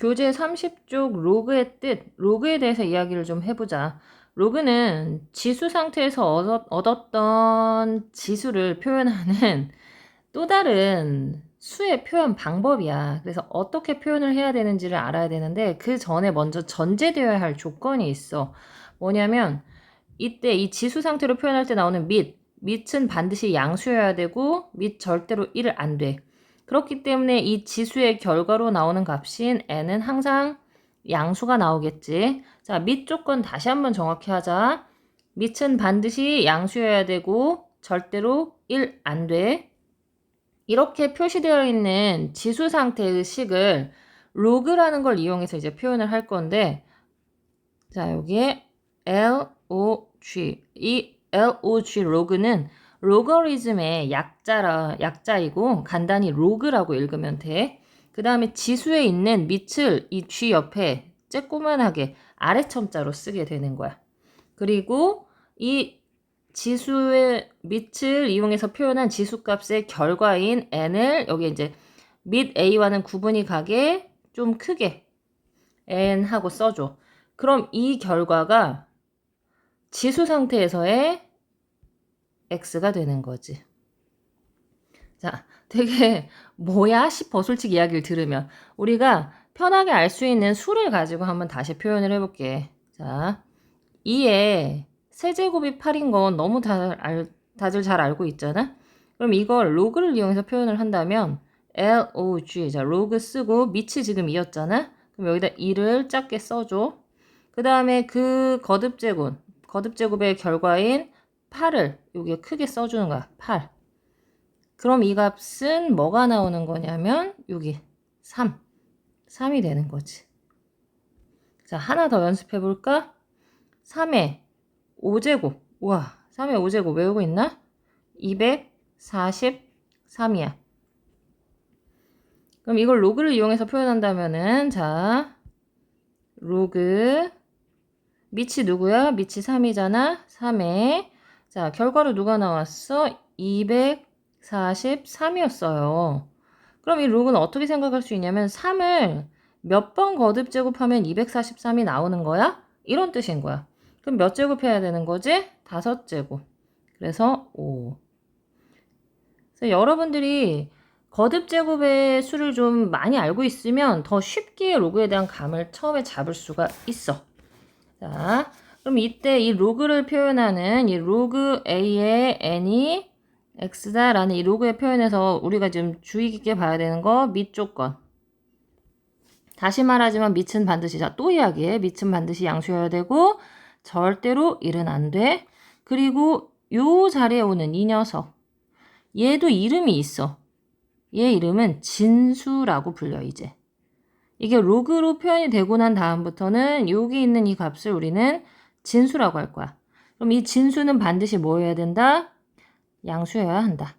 교재 30쪽 로그의 뜻, 로그에 대해서 이야기를 좀 해보자. 로그는 지수 상태에서 얻었, 얻었던 지수를 표현하는 또 다른 수의 표현 방법이야. 그래서 어떻게 표현을 해야 되는지를 알아야 되는데 그 전에 먼저 전제되어야 할 조건이 있어. 뭐냐면 이때 이 지수 상태로 표현할 때 나오는 밑, 밑은 반드시 양수여야 되고 밑 절대로 1을 안 돼. 그렇기 때문에 이 지수의 결과로 나오는 값인 n은 항상 양수가 나오겠지. 자, 밑 조건 다시 한번 정확히 하자. 밑은 반드시 양수여야 되고 절대로 1 안 돼. 이렇게 표시되어 있는 지수 상태의 식을 로그라는 걸 이용해서 이제 표현을 할 건데 자, 여기에 log 이 log 로그는 로거리즘의 약자라 약자이고 간단히 로그라고 읽으면 돼. 그 다음에 지수에 있는 밑을 이 g 옆에 쬐꼬만하게 아래 첨자로 쓰게 되는 거야. 그리고 이 지수의 밑을 이용해서 표현한 지수값의 결과인 n을 여기 이제 밑 a와는 구분이 가게 좀 크게 n 하고 써줘. 그럼 이 결과가 지수 상태에서의 x가 되는 거지. 자, 되게 뭐야 싶어 솔직히 이야기를 들으면 우리가 편하게 알 수 있는 수를 가지고 한번 다시 표현을 해볼게. 자, 2에 세제곱이 8인 건 너무 다 알, 다들 잘 알고 있잖아? 그럼 이걸 로그를 이용해서 표현을 한다면 log, 자, 로그 쓰고 밑이 지금 2였잖아? 그럼 여기다 2를 작게 써줘. 그 다음에 그 거듭제곱, 거듭제곱의 결과인 8을 여기에 크게 써주는 거야. 8. 그럼 이 값은 뭐가 나오는 거냐면 여기 3. 3이 되는 거지. 자, 하나 더 연습해 볼까? 3의 5제곱. 우와, 3의 5제곱 외우고 있나? 243이야. 그럼 이걸 로그를 이용해서 표현한다면은 자, 로그 밑이 누구야? 밑이 3이잖아. 3에 자, 결과로 누가 나왔어? 243이었어요. 그럼 이 로그는 어떻게 생각할 수 있냐면 3을 몇 번 거듭 제곱하면 243이 나오는 거야? 이런 뜻인 거야. 그럼 몇 제곱 해야 되는 거지? 다섯 제곱. 그래서 5. 그래서 여러분들이 거듭 제곱의 수를 좀 많이 알고 있으면 더 쉽게 로그에 대한 감을 처음에 잡을 수가 있어. 자, 그럼 이때 이 로그를 표현하는 이 로그 a의 n이 x다라는 이 로그의 표현에서 우리가 좀 주의 깊게 봐야 되는 거 밑 조건. 다시 말하지만 밑은 반드시 자 또 이야기해. 밑은 반드시 양수여야 되고 절대로 1은 안 돼. 그리고 요 자리에 오는 이 녀석. 얘도 이름이 있어. 얘 이름은 진수라고 불려 이제. 이게 로그로 표현이 되고 난 다음부터는 여기 있는 이 값을 우리는 진수라고 할 거야. 그럼 이 진수는 반드시 뭐여야 된다? 양수여야 한다.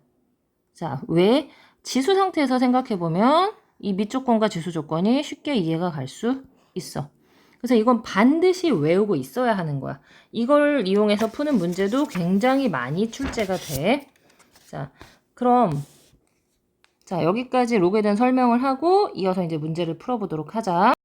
자, 왜? 지수 상태에서 생각해 보면 이 밑조건과 지수 조건이 쉽게 이해가 갈 수 있어. 그래서 이건 반드시 외우고 있어야 하는 거야. 이걸 이용해서 푸는 문제도 굉장히 많이 출제가 돼. 자, 그럼 자, 여기까지 로그에 대한 설명을 하고 이어서 이제 문제를 풀어보도록 하자.